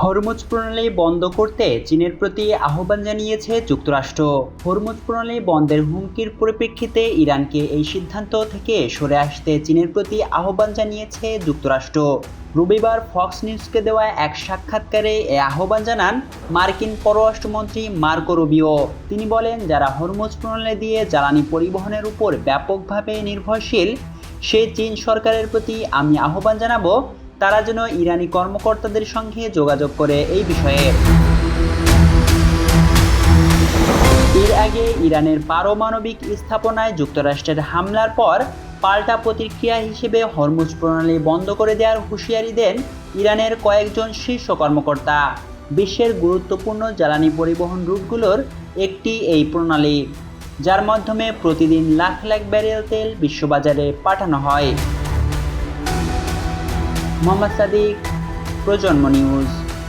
Hormuz প্রণালী বন্ধ করতে চীনের প্রতি আহ্বান জানিয়েছে যুক্তরাষ্ট্র। হরমুজ প্রণালী বন্ধের হুমকির পরিপ্রেক্ষিতে ইরানকে এই সিদ্ধান্ত থেকে সরে আসতে চীনের প্রতি আহ্বান জানিয়েছে যুক্তরাষ্ট্র। রবিবার ফক্স নিউজকে দেওয়া এক সাক্ষাৎকারে এ আহ্বান জানান মার্কিন পররাষ্ট্রমন্ত্রী মার্কো রুবিও। তিনি বলেন, যারা হরমুজ প্রণালী দিয়ে জ্বালানি পরিবহনের উপর ব্যাপকভাবে নির্ভরশীল, সে চীন সরকারের প্রতি আমি আহ্বান জানাব তারা যেন ইরানি কর্মকর্তাদের সঙ্গে যোগাযোগ করে এই বিষয়ে। এর আগে ইরানের পারমাণবিক স্থাপনায় যুক্তরাষ্ট্রের হামলার পর পাল্টা প্রতিক্রিয়া হিসেবে হরমুজ প্রণালী বন্ধ করে দেওয়ার হুঁশিয়ারি দেন ইরানের কয়েকজন শীর্ষ কর্মকর্তা। বিশ্বের গুরুত্বপূর্ণ জ্বালানি পরিবহন রুটগুলোর একটি এই প্রণালী, যার মাধ্যমে প্রতিদিন লাখ লাখ ব্যারেল তেল বিশ্ববাজারে পাঠানো হয়। মোহাম্মদ সাদিক প্রজন্ম নিউজ।